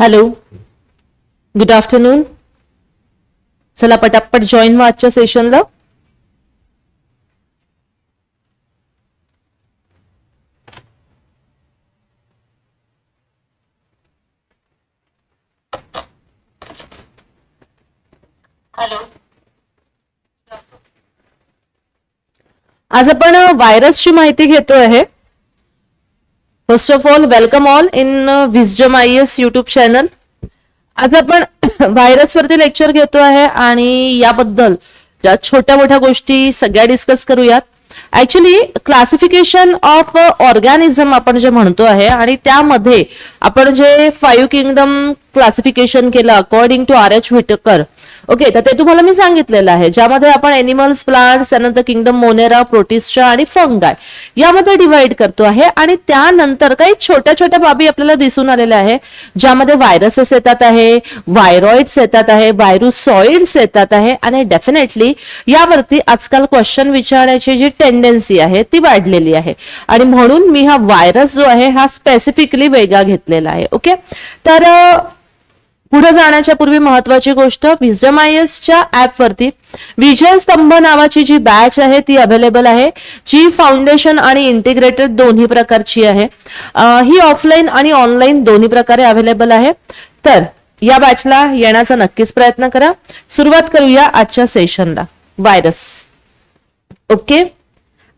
Hello good afternoon चला पटापट join व्हा आजच्या सेशनला आज आपण व्हायरसची माहिती घेतो आहे first of all welcome all in wisdom I S YouTube channel आज आपण व्हायरस वरती लेक्चर घेतो आहे आणि याबद्दल ज्या छोट्या मोठ्या गोष्टी सगळ्या डिस्कस करूयात. ऍक्च्युली क्लासिफिकेशन ऑफ ऑर्गॅनिझम आपण जे म्हणतो आहे आणि त्यामध्ये आपण जे फाईव्ह किंगडम क्लासिफिकेशन केलं according to R H Whittaker okay तर ते तुम्हाला मी सांगितलेलं आहे. ज्यामध्ये आपण एनिमल्स प्लांट्स त्यानंतर किंगडम मोनेरा प्रोटिस्टा आणि फंगाय यामध्ये डिवाइड करतो आहे. आणि त्यानंतर काही छोट्या छोट्या बाबी आपल्याला दिसून आलेल्या आहे. ज्यामध्ये व्हायरसेस येतात आहे व्हायरॉइड्स येतात आहे व्हायरुसॉइड्स येतात आहे. आणि डेफिनेटली यावरती आजकाल क्वेश्चन विचारण्याची जी टेंडन्सी आहे ती वाढलेली आहे. आणि म्हणून मी हा व्हायरस जो आहे हा स्पेसिफिकली वेगळा घेतलेला आहे. ओके तर पुढे जाण्याच्या पूर्वी महत्वाची गोष्ट विजमायसच्या ऍपवरती विजय स्तंभ नावाची जी बॅच आहे ती अवेलेबल आहे जी फाउंडेशन आणि इंटिग्रेटेड दोन्ही प्रकारची आहे. ही ऑफलाईन आणि ऑनलाईन दोन्ही प्रकारे अवेलेबल आहे. तर या बॅचला येण्याचा नक्कीच प्रयत्न करा. सुरुवात करूया आजच्या सेशनला व्हायरस ओके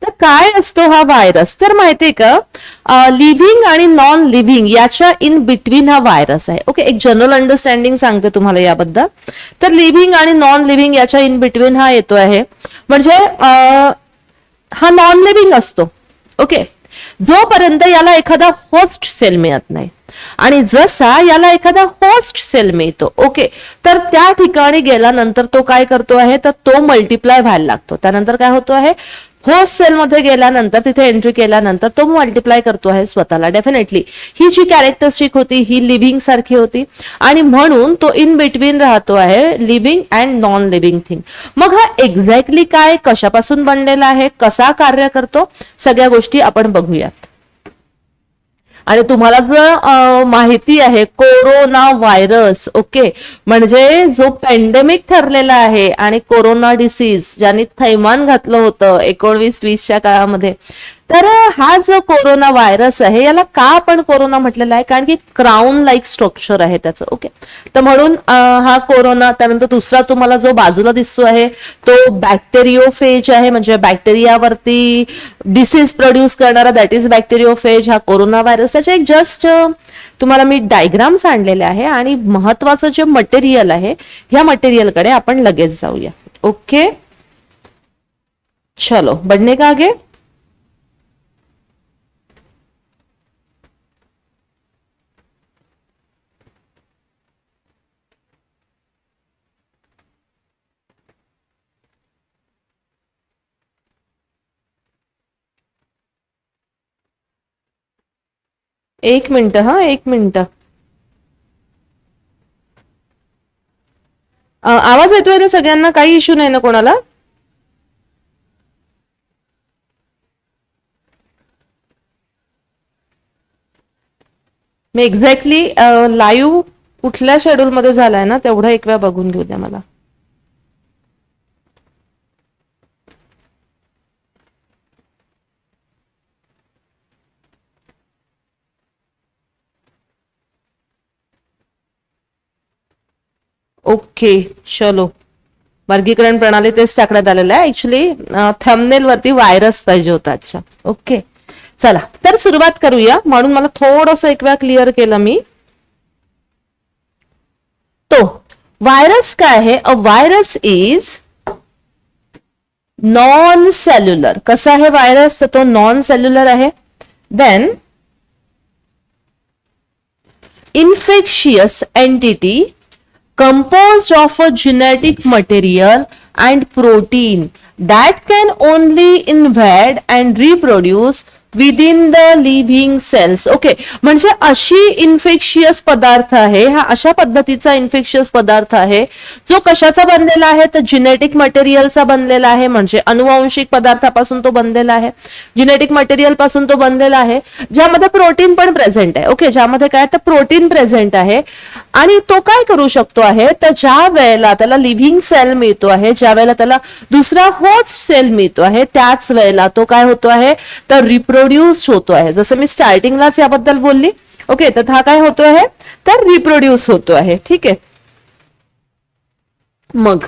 तर काय असतो हा व्हायरस तर माहितीये का लिव्हिंग आणि नॉन लिव्हिंग याच्या इन बिटवीन हा व्हायरस आहे. ओके एक जनरल अंडरस्टँडिंग सांगते तुम्हाला याबद्दल. तर लिव्हिंग आणि नॉन लिव्हिंग याच्या इन बिटवीन हा येतो आहे. म्हणजे हा नॉन लिव्हिंग असतो. ओके जोपर्यंत याला एखादा होस्ट सेल मिळत नाही. आणि जसा याला एखादा होस्ट सेल मिळतो. ओके तर त्या ठिकाणी गेल्यानंतर तो काय करतो आहे? तर तो मल्टिप्लाय व्हायला लागतो. त्यानंतर काय होतो आहे? होस्ट सेलमध्ये गेल्यानंतर तिथे एंट्री केल्यानंतर तो मल्टिप्लाय करतो आहे स्वतःला डेफिनेटली ही जी कॅरेक्टरिस्टिक होती ही लिव्हिंग सारखी होती. आणि म्हणून तो इन बिटवीन राहतो आहे living and non living thing मग हा एक्झॅक्टली काय कशापासून बनलेला आहे कसा कार्य करतो सगळ्या गोष्टी आपण बघूयात. आणि तुम्हाला जर माहिती आहे कोरोना व्हायरस ओके? म्हणजे जो पॅन्डेमिक ठरलेला आहे आणि कोरोना डिसीज ज्यांनी थैमान घातलं होतं एकोणवीस वीसच्या काळामध्ये तर हा जो कोरोना व्हायरस आहे याला का आपण कोरोना म्हटलेला आहे? कारण की क्राऊन लाईक स्ट्रक्चर आहे त्याचं ओके तर म्हणून हा कोरोना त्यानंतर दुसरा तुम्हाला जो बाजूला दिसतो आहे तो बॅक्टेरिओफेज आहे. म्हणजे बॅक्टेरियावरती डिसीज प्रोड्यूस करणारा दॅट इज बॅक्टेरिओफेज हा कोरोना व्हायरस त्याचे एक जस्ट तुम्हाला मी डायग्राम्स आणलेले आहे आणि महत्वाचं जे मटेरियल आहे ह्या मटेरियलकडे आपण लगेच जाऊया. ओके चलो बढ़ने का आगे? एक मिनट हा एक मिनिट. आवाज येतोय ना सगळ्यांना? काही इश्यू नाही ना कोणाला? मी एक्झॅक्टली लाईव्ह कुठल्या शेड्यूलमध्ये झालाय ना तेवढा एक वेळा बघून घेऊ द्या मला. ओके चलो. वर्गीकरण प्रणाली तेच टाकण्यात आलेलं आहे. ऍक्च्युली थंबनेल वरती व्हायरस पाहिजे होता अच्छा ओके चला. तर सुरुवात करूया. म्हणून मला थोडस एक वेळा क्लिअर केलं मी. तो व्हायरस काय आहे? A virus is non cellular कसा आहे व्हायरस तर तो नॉन सेल्युलर आहे. Then infectious entity composed of a genetic material and protein that can only invade and reproduce within the living cells okay म्हणजे अशी इन्फेक्शियस पदार्थ आहे हा अशा पद्धतीचा इन्फेक्शियस पदार्थ आहे जो कशाचा बनलेला आहे? तर जिनेटिक मटेरियलचा बनलेला आहे. म्हणजे अनुवांशिक पदार्थापासून तो बनलेला आहे. जिनेटिक मटेरियलपासून तो बनलेला आहे. ज्यामध्ये प्रोटीन पण प्रेझेंट आहे. ओके ज्यामध्ये काय? तर प्रोटीन प्रेझेंट आहे. आणि तो काय करू शकतो आहे? तर ज्या वेळेला त्याला लिव्हिंग सेल मिळतो आहे ज्या वेळेला त्याला दुसरा होच सेल मिळतो आहे त्याच वेळेला तो काय होतो आहे? तर रिप्रो रिप्रोड्यूस होतो आहे. जसं मी स्टार्टिंगलाच याबद्दल बोलली ओके तर हा काय होतो आहे? तर रिप्रोड्यूस होतो आहे ठीक आहे? मग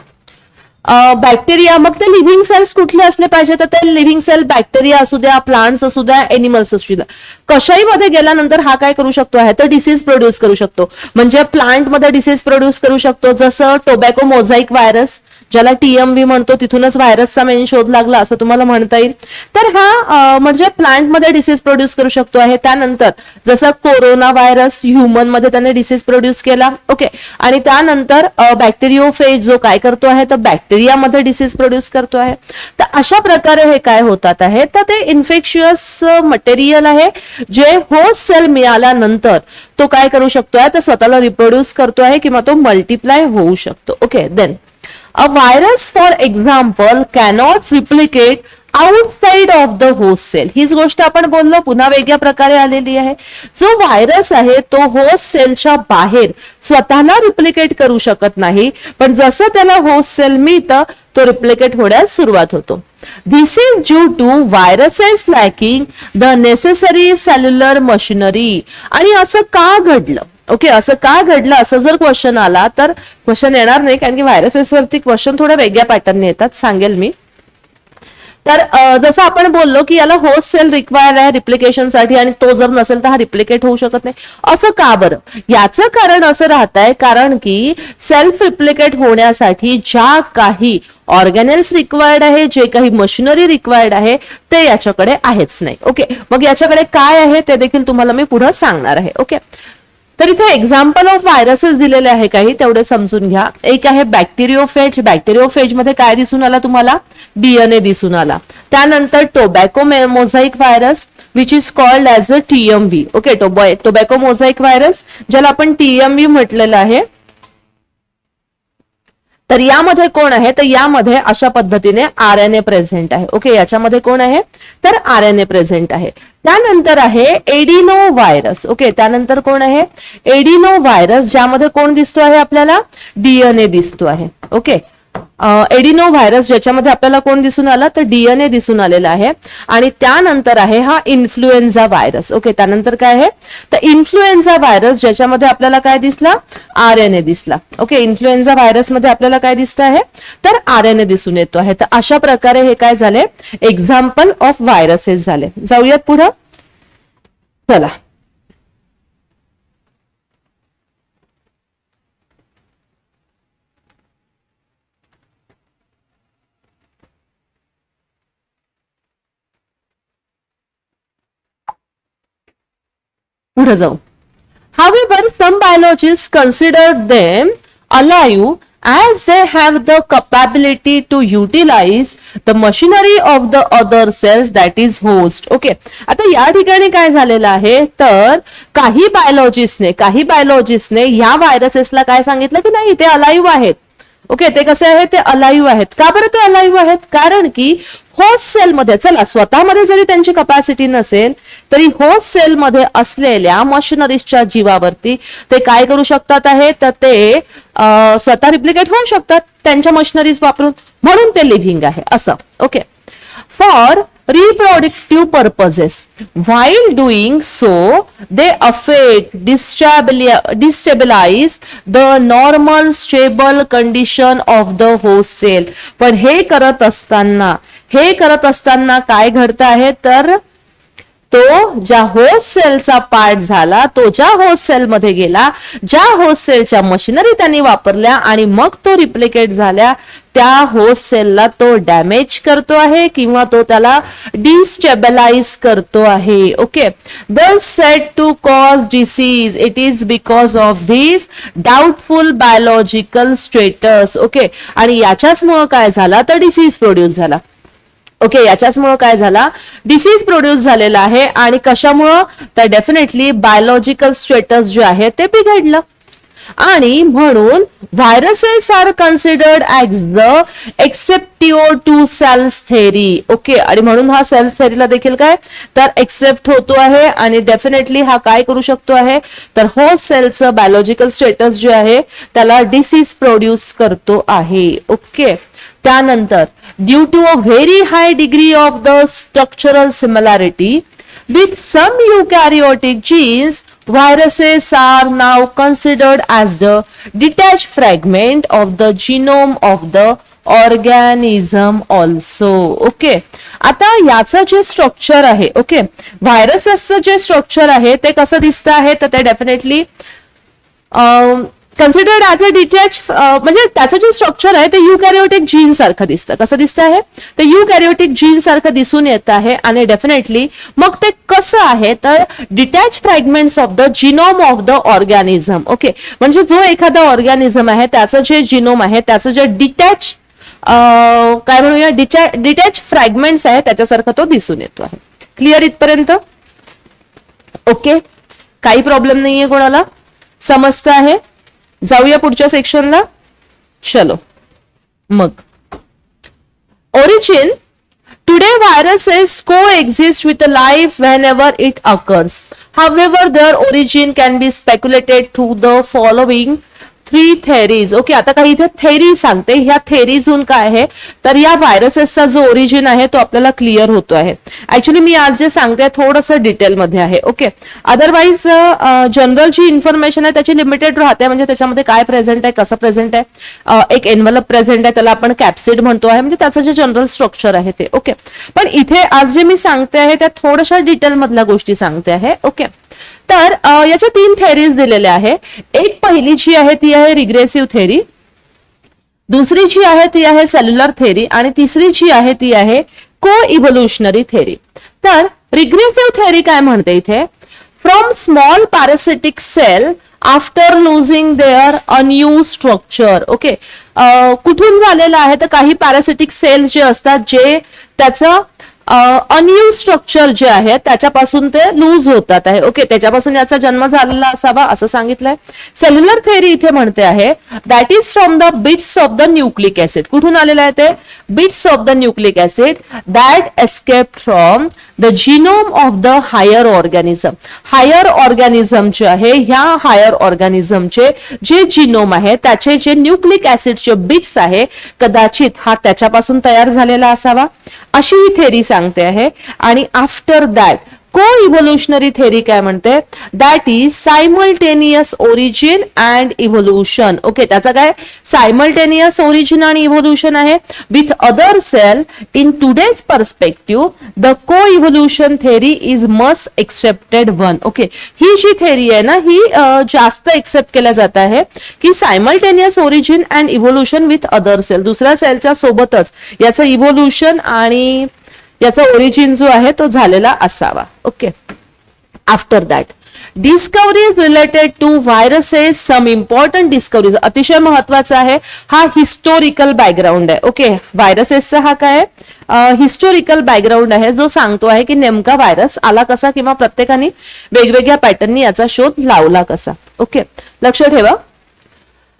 बॅक्टेरिया मग ते लिव्हिंग सेल्स कुठले असले पाहिजे? तर ते लिव्हिंग सेल बॅक्टेरिया असू द्या प्लांट्स असू द्या एनिमल्स असू द्या. कशाही मध्ये गेल्यानंतर हा काय करू शकतो आहे? तर डिसीज प्रोड्यूस करू शकतो. म्हणजे प्लांटमध्ये डिसीज प्रोड्यूस करू शकतो. जसं टोबॅको मोझाईक व्हायरस ज्याला टीएमव्ही म्हणतो तिथूनच व्हायरसचा मेन शोध लागला असं तुम्हाला म्हणता येईल. तर हा म्हणजे प्लांटमध्ये डिसीज प्रोड्यूस करू शकतो आहे. त्यानंतर जसं कोरोना व्हायरस ह्युमनमध्ये त्याने डिसीज प्रोड्यूस केला ओके आणि त्यानंतर बॅक्टेरिओफेज जो काय करतो आहे तर बॅक्टेरियामध्ये डिसीज प्रोड्यूस करतो आहे. तर अशा प्रकारे हे काय होतात आहे तर ते इन्फेक्शियस मटेरियल आहे जे होस्ट सेल मिळाल्यानंतर तो काय करू शकतो आहे तर स्वतःला रिप्रोड्यूस करतो आहे किंवा तो मल्टिप्लाय होऊ शकतो. Okay then A virus, for example, cannot replicate outside of the host cell हीच गोष्ट आपण बोललो पुन्हा वेगळ्या प्रकारे आलेली आहे. जो व्हायरस आहे तो होस्ट सेलच्या बाहेर स्वतःला रिप्लिकेट करू शकत नाही. पण जसं त्याला होस्ट सेल मिळतं तो रिप्लिकेट होण्यास सुरुवात होतो. This is due to viruses lacking the necessary cellular machinery आणि असं का घडलं? ओके असं का घडलं? असं जर क्वेश्चन आला तर क्वेश्चन येणार नाही कारण की व्हायरसेसवरती क्वेश्चन थोड्या वेगळ्या पॅटर्नने येतात सांगेल मी. तर जसं आपण बोललो की याला होस्ट सेल रिक्वायर्ड आहे रिप्लिकेशनसाठी आणि तो जर नसेल तर हा रिप्लिकेट होऊ शकत नाही. असं का बरं? याचं कारण असं राहत आहे कारण की सेल्फ रिप्लिकेट होण्यासाठी ज्या काही ऑर्गॅनेल्स रिक्वायर्ड आहे जे काही मशिनरी रिक्वायर्ड आहे ते याच्याकडे आहेच नाही. ओके मग याच्याकडे काय आहे ते देखील तुम्हाला मी पुढे सांगणार आहे. ओके तर इथे एक्झाम्पल ऑफ व्हायरसेस दिलेले आहे काही तेवढे समजून घ्या. एक आहे बॅक्टेरिओफेज बॅक्टेरिओफेजमध्ये काय दिसून आला तुम्हाला? डीएनए दिसून आला. त्यानंतर tobacco mosaic virus which is called as a TMV okay tobacco mosaic virus ज्याला आपण टीएमव्ही म्हटलेलं आहे. तर यामध्ये कोण आहे? तर यामध्ये अशा पद्धतीने आर एन ए प्रेझेंट आहे. ओके याच्यामध्ये कोण आहे? तर आर एन ए प्रेझेंट आहे. त्यानंतर आहे एडिनो व्हायरस ओके त्यानंतर कोण आहे? एडिनो व्हायरस ज्यामध्ये कोण दिसतो आहे आपल्याला? डीएनए दिसतो आहे. ओके एडिनो व्हायरस ज्याच्यामध्ये आपल्याला कोण दिसून आला? तर डीएनए दिसून आलेला आहे. आणि त्यानंतर आहे हा इन्फ्लुएन्झा व्हायरस. ओके त्यानंतर काय आहे? तर इन्फ्लुएन्झा व्हायरस ज्याच्यामध्ये आपल्याला काय दिसला? आर एन ए दिसला. ओके इन्फ्लुएन्झा व्हायरसमध्ये आपल्याला काय दिसत आहे? तर आर एन ए दिसून येतो आहे. तर अशा प्रकारे हे काय झाले? एक्झाम्पल ऑफ व्हायरसेस झाले. जाऊयात पुढं. चला. पुढे जाऊ. However some biologist consider them alive as they have the capability to utilise the machinery of the other cells that is host okay आता या ठिकाणी काय झालेलं आहे? तर काही बायोलॉजिस्टने काही बायोलॉजिस्टने या व्हायरसेसला काय सांगितलं? की नाही ते अलाइव आहेत. ओके ते कसे आहे ते अलाइव आहेत. का बरं ते अलाइव आहेत? कारण की होलसेलमध्ये चला स्वतःमध्ये जरी त्यांची कपॅसिटी नसेल तरी होलसेलमध्ये असलेल्या मशिनरीजच्या जीवावरती ते काय करू शकतात आहे तर ते स्वतः रिप्लिकेट होऊ शकतात त्यांच्या मशिनरीज वापरून म्हणून ते लिव्हिंग आहे असं okay for reproductive purposes. While doing so, they affect, destabilize, destabilize the normal stable condition of the host cell. पण हे करत असताना हे करत असताना काय घडत आहे? तर तो ज्या होलसेलचा पार्ट झाला तो ज्या होलसेलमध्ये मध्ये गेला ज्या होलसेलच्या मशिनरी त्यांनी वापरल्या आणि मग तो रिप्लिकेट झाल्या त्या होलसेलला तो डॅमेज करतो आहे किंवा तो त्याला डिस्टेबलाइज करतो आहे. Okay the set to cause disease it is because of this doubtful biological status okay आणि याच्याच मुळे काय झाला? तर डिसीज प्रोड्यूस झाला. ओके याच्याचमुळं काय झाला? डिसीज प्रोड्यूस झालेला आहे आणि कशामुळं? तर डेफिनेटली बायोलॉजिकल स्टेटस जे आहे ते बिघडलं. आणि म्हणून viruses are considered as the exception to cells theory okay आणि म्हणून हा सेल्स थेरीला देखील काय? तर एक्सेप्ट होतो आहे आणि डेफिनेटली हा काय करू शकतो आहे? तर हो सेलचं बायोलॉजिकल स्टेटस जे आहे त्याला डिसीज प्रोड्यूस करतो आहे. ओके त्यानंतर due to a very high degree of the structural similarity with some eukaryotic genes viruses are now considered as the detach fragment of the genome of the organism also okay आता याचं जे structure आहे okay व्हायरसेसचं जे structure आहे ते कसं दिसतं आहे? तर ते definitely considered as a detach म्हणजे त्याचं जे स्ट्रक्चर आहे ते युकॅरिओटिक जीन सारखं दिसतं. कसं दिसतं आहे ते युकॅरिओटिक जीन सारखं दिसून येत आहे आणि डेफिनेटली मग ते कसं आहे? तर detach fragments of the genome of the organism okay म्हणजे जो एखादा ऑर्गॅनिझम आहे त्याचं जे जिनोम आहे त्याचं जे डिटॅच काय म्हणूया? डिटॅच फ्रॅगमेंट्स आहे त्याच्यासारखं तो दिसून येतो आहे. क्लिअर इथपर्यंत? ओके काही प्रॉब्लेम नाहीये कोणाला? समजतं आहे? जाऊया पुढच्या सेक्शनला. चलो. मग. Origin today virus is coexist with life when ever it occurs however their origin can be speculated through the following three theories okay आता काही इथे थेरी सांगते. ह्या थेरीजहून काय आहे? तर या व्हायरसेसचा जो ओरिजिन आहे तो आपल्याला क्लिअर होतो आहे. ऍक्च्युली मी आज जे सांगते थोडंसं डिटेलमध्ये आहे. ओके अदरवाईज जनरल जी इन्फॉर्मेशन आहे त्याची लिमिटेड राहते. म्हणजे त्याच्यामध्ये काय प्रेझेंट आहे कसं प्रेझेंट आहे? एक एनवलप प्रेझेंट आहे त्याला आपण कॅप्सिड म्हणतो आहे. म्हणजे त्याचं जे जनरल स्ट्रक्चर आहे ते. ओके पण इथे आज जे मी सांगते आहे त्या थोड्याशा डिटेल मधल्या गोष्टी सांगते आहे. ओके तर याच्या तीन थेरीज दिलेल्या आहे एक पहिली जी आहे ती आहे रिग्रेसिव्ह थेरी दुसरी जी आहे ती आहे सेल्युलर थेरी आणि तिसरी जी आहे ती आहे को इव्होल्युशनरी थेरी तर रिग्रेसिव्ह थेरी काय म्हणते इथे? From small parasitic cell after losing their anew structure okay कुठून झालेलं आहे? तर काही पॅरासिटिक सेल्स जे असतात जे त्याचं अनयू स्ट्रक्चर जे आहे त्याच्यापासून ते लूज होतात आहे. ओके त्याच्यापासून याचा जन्म झालेला असावा असं सांगितलंय. सेल्युलर थेअरी इथे म्हणते आहे that is from the bits of the nucleic acid कुठून आलेलं आहे ते? Bits of the nucleic acid that escape from the genome of the higher organism higher organism जे आहे ह्या हायर ऑर्गॅनिझमचे जे जिनोम आहे त्याचे जे न्यूक्लिक ऍसिडचे बिट्स आहे कदाचित हा त्याच्यापासून तयार झालेला असावा. अशी ही थेरी सांगते आहे. आणि after that coevolutionary theory काय म्हणते? That is simultaneous origin and evolution okay त्याचा काय? सायमल्टेनियस ओरिजिन आणि इव्होल्युशन आहे. With other cell in today's perspective the coevolution theory is must accepted one okay ही जी थेरी आहे ना ही जास्त एक्सेप्ट केल्या जात आहे की simultaneous origin and evolution with other cell दुसऱ्या सेलच्या सोबतच याचं इव्होल्युशन आणि याचा ओरिजिन जो आहे तो झालेला असावा. Okay after that discoveries related to viruses some important discoveries अतिशय महत्त्वाचा आहे. हा हिस्टोरिकल बॅकग्राऊंड आहे. ओके व्हायरसेसचा हा काय हिस्टोरिकल बॅकग्राऊंड आहे जो सांगतो आहे की नेमका व्हायरस आला कसा किंवा प्रत्येकाने वेगवेगळ्या पॅटर्ननी याचा शोध लावला कसा. ओके लक्ष ठेवा.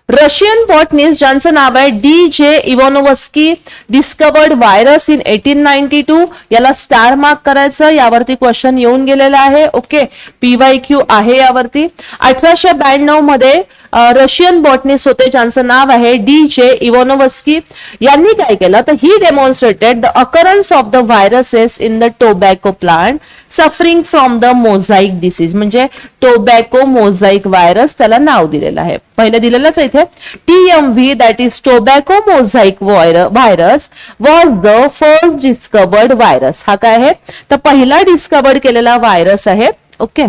रशियन बॉटनिस्ट ज्यांचं नाव आहे D J Ivanovsky discovered virus in eighteen ninety two याला स्टार मार्क करायचं यावरती क्वेश्चन येऊन गेलेला आहे. ओके पीवाय क्यू आहे यावरती. अठराशे ब्याण्णवमध्ये रशियन बॉटनिस्ट होते ज्यांचं नाव आहे डी जे इव्हॉनोवस्की यांनी काय केलं? तर he demonstrated the occurrence of the viruses in the tobacco plant suffering from the mosaic disease म्हणजे टोबॅको मोझाईक व्हायरस त्याला नाव दिलेलं आहे. पहिलं दिलेलंच आहे इथे. T M V that is tobacco mosaic virus was the first discovered virus हा काय आहे? तर पहिला डिस्कवर्ड केलेला व्हायरस आहे. ओके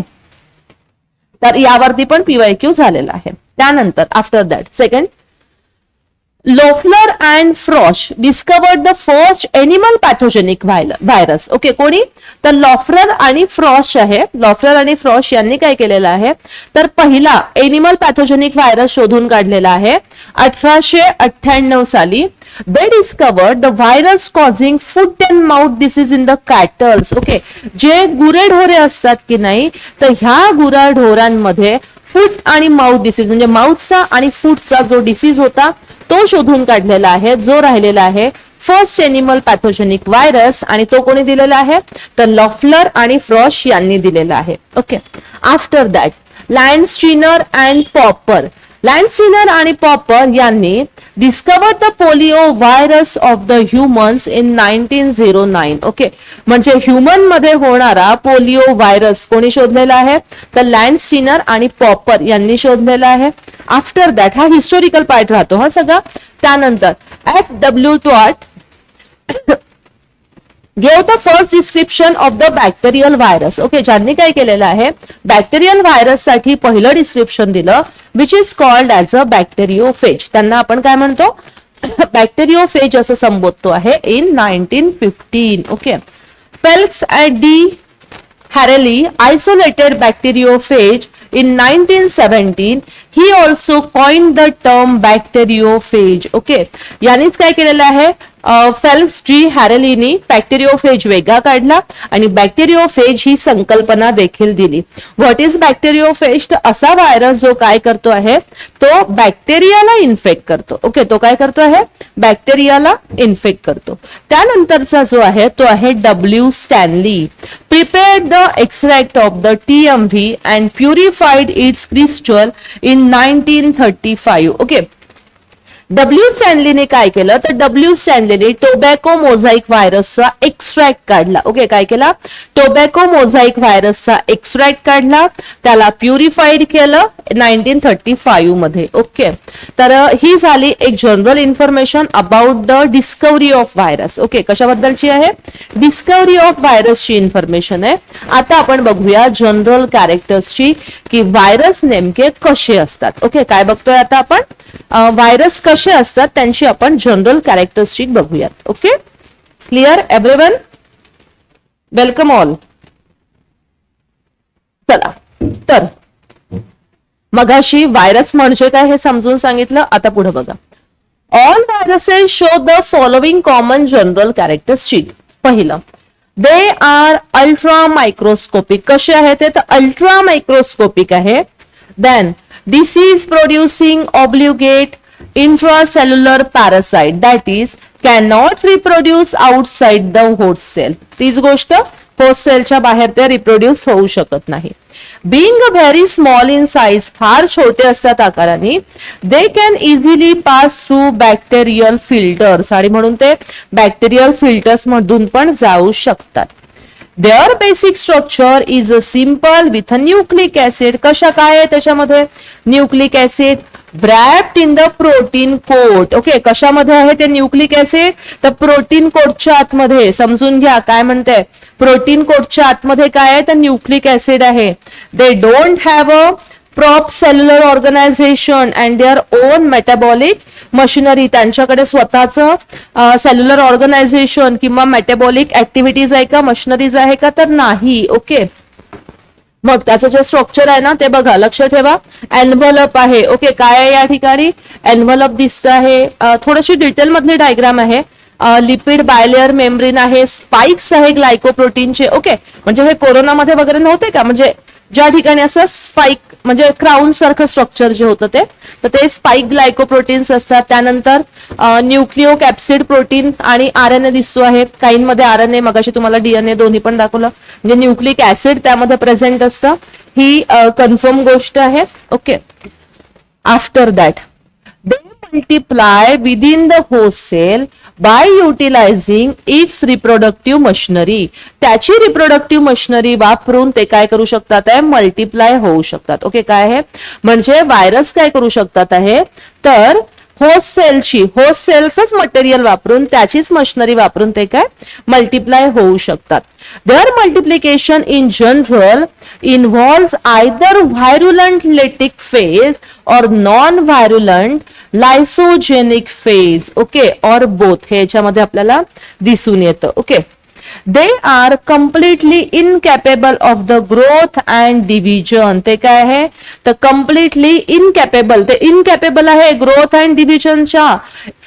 तर यावरती पण पीवाय क्यू झालेला आहे. त्यानंतर after that second Loeffler and Frosch discovered the first animal pathogenic virus okay कोणी? तर लॉफलर आणि फ्रॉश आहे. लॉफलर आणि फ्रॉश यांनी काय केलेलं आहे? तर पहिला एनिमल पॅथोजेनिक व्हायरस शोधून काढलेला आहे. अठराशे अठ्ठ्याण्णव साली they discovered the virus causing foot and mouth disease in the cattles okay जे गुरेढोरे असतात की नाही तर ह्या गुराढोरांमध्ये फूट आणि माउथ डिसीज म्हणजे माउथचा आणि फूटचा जो डिसीज होता तो शोधून काढलेला आहे जो राहिलेला आहे फर्स्ट एनिमल पॅथोजेनिक व्हायरस आणि तो कोणी दिलेला आहे? तर लॉफलर आणि फ्रॉश यांनी दिलेला आहे. Okay after that Landsteiner and Popper Landsteiner आणि पॉपर यांनी discover the polio virus of the humans in nineteen zero nine okay म्हणजे ह्युमनमध्ये होणारा पोलिओ व्हायरस कोणी शोधलेला आहे? तर लँडस्टीनर आणि पॉपर यांनी शोधलेला आहे. आफ्टर दॅट हा हिस्टोरिकल पार्ट राहतो हा सगळा. त्यानंतर एफ डब्ल्यू टॉट gave the first description of the bacterial virus okay ज्यांनी काय केलेलं आहे? बॅक्टेरियल व्हायरससाठी पहिलं डिस्क्रिप्शन दिलं which is called as a bacteriophage त्यांना आपण काय म्हणतो? बॅक्टेरिओफेज असं संबोधतो आहे in nineteen fifteen okay Felix and d'Herelle isolated bacteriophage in 1917 he also coined the term bacteriophage. Okay यांनीच काय केलेलं आहे? फेल्स जी हॅरेलीनी बॅक्टेरिओफेज वेगळा काढला आणि बॅक्टेरिओफेज ही संकल्पना देखील दिली. व्हॉट इज बॅक्टेरिओफेज तर असा व्हायरस जो काय करतो आहे तो बॅक्टेरियाला इन्फेक्ट करतो. ओके तो काय करतो आहे? बॅक्टेरियाला इन्फेक्ट करतो. त्यानंतरचा जो आहे तो आहे W Stanley prepare the extract of the T M V and purified its crystal in nineteen thirty five okay W स्टॅनलीने काय केलं? तर डब्ल्यू स्टॅनलीने टोबॅको मोझाईक व्हायरसचा एक्स्ट्रॅक्ट काढला. ओके काय केला? टोबॅको मोझाईक व्हायरसचा एक्स्ट्रॅक्ट काढला. त्याला प्युरिफाईड केलं नाईन्टीन थर्टी फाईव्हमध्ये. ओके तर ही झाली एक general information about the discovery of virus okay कशाबद्दलची आहे? डिस्कवरी ऑफ व्हायरसची इन्फॉर्मेशन आहे. आता आपण बघूया जनरल कॅरेक्टर्सची की व्हायरस नेमके कसे असतात. ओके काय बघतोय आता आपण? व्हायरस कसे असतात त्यांची आपण जनरल कॅरेक्टरिस्टिक बघूयात. Okay clear everyone welcome all चला. तर मगाशी व्हायरस म्हणजे काय हे समजून सांगितलं? आता पुढे बघा. All viruses show the following common general characteristic पहिलं दे आर अल्ट्रा मायक्रोस्कोपिक कसे आहे ते? तर अल्ट्रा मायक्रोस्कोपिक आहे. Then disease producing obligate intracellular parasite that is cannot reproduce outside the host cell. तीच गोष्ट होस्ट सेलच्या बाहेर ते रिप्रोड्यूस होऊ शकत नाही. Being very small in size फार छोटे असतात आकाराने they can easily pass through bacterial filters आणि म्हणून ते बॅक्टेरियल फिल्टर्स मधून पण जाऊ शकतात. Their basic structure is a simple with a nucleic acid कशा काय आहे त्याच्यामध्ये? Nucleic acid wrapped in the protein coat okay कशामध्ये आहे ते न्यूक्लिक ऍसिड तर प्रोटीन कोटच्या आतमध्ये. समजून घ्या काय म्हणते प्रोटीन कोटच्या आतमध्ये काय आहे? तर न्यूक्लिक ऍसिड आहे. They don't have a proper cellular organization and their own metabolic machinery त्यांच्याकडे स्वतःचं सेल्युलर ऑर्गनायझेशन किंवा मेटाबॉलिक ऍक्टिव्हिटीज आहे का मशिनरीज आहे का? तर नाही ओके मग त्याचं जे स्ट्रक्चर आहे ना ते बघा लक्ष ठेवा. एनव्हलप आहे ओके काय आहे या ठिकाणी? एनव्हलप दिसत आहे. थोडीशी डिटेलमधली डायग्राम आहे. लिपिड बायलेअर मेम्ब्रेन आहे स्पाइक्स आहे ग्लायकोप्रोटीनचे ओके म्हणजे हे कोरोनामध्ये वगैरे नव्हते का? म्हणजे ज्या ठिकाणी असं स्पाइक म्हणजे क्राऊन सारखं स्ट्रक्चर जे होतं ते तर ते स्पाइक ग्लायकोप्रोटीन्स असतात. त्यानंतर न्यूक्लिओ कॅप्सिड प्रोटीन आणि आर एन ए दिसतो आहे. काहींमध्ये आर एन ए मगाशी तुम्हाला डीएनए दोन्ही पण दाखवलं. म्हणजे न्यूक्लिक ऍसिड त्यामध्ये प्रेझेंट असतं. ही कन्फर्म गोष्ट आहे. Okay after that multiply within the the cell by by utilising its reproductive machinery त्याची रिप्रोडक्टिव्ह मशिनरी वापरून ते काय करू शकतात आहे? मल्टिप्लाय होऊ शकतात. ओके काय आहे? म्हणजे व्हायरस काय करू शकतात आहे? तर होलसेलची होलसेलच मटेरियल वापरून त्याचीच मशिनरी वापरून ते काय? मल्टिप्लाय होऊ शकतात. Their multiplication in general involves either virulent lytic phase or non virulent lysogenic phase okay or both हे याच्यामध्ये आपल्याला दिसून येतं okay they are completely incapable of the growth and division ते काय आहे? तर कम्प्लिटली इनकॅपेबल ते इनकॅपेबल आहे ग्रोथ अँड डिव्हिजनच्या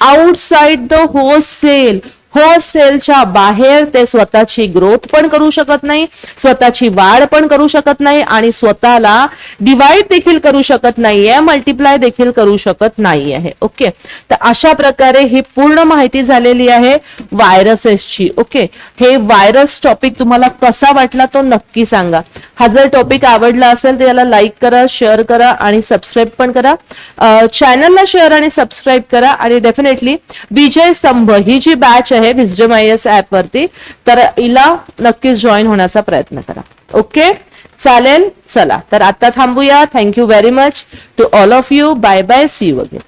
आउटसाइड द होलसेल होलसेलच्या बाहेर ते स्वतःची ग्रोथ पण करू शकत नाही स्वतःची वाढ पण करू शकत नाही आणि स्वतःला डिवाइड देखील करू शकत नाहीये मल्टिप्लाय देखील करू शकत नाही आहे ओके? तर अशा प्रकारे ही पूर्ण माहिती झालेली आहे व्हायरसेसची. ओके? हे व्हायरस टॉपिक तुम्हाला कसा वाटला तो नक्की सांगा. हा जर टॉपिक आवडला असेल तर याला लाईक करा शेअर करा आणि सबस्क्राईब पण करा. चॅनलला शेअर आणि सबस्क्राईब करा आणि डेफिनेटली विजय स्तंभ ही जी बॅच आहे विजडम आय एस ऍप वरती. तर इला नक्कीच जॉईन होण्याचा प्रयत्न करा. ओके चालेल? चला. तर आता थांबूया. Thank you very much to all of you bye bye see you again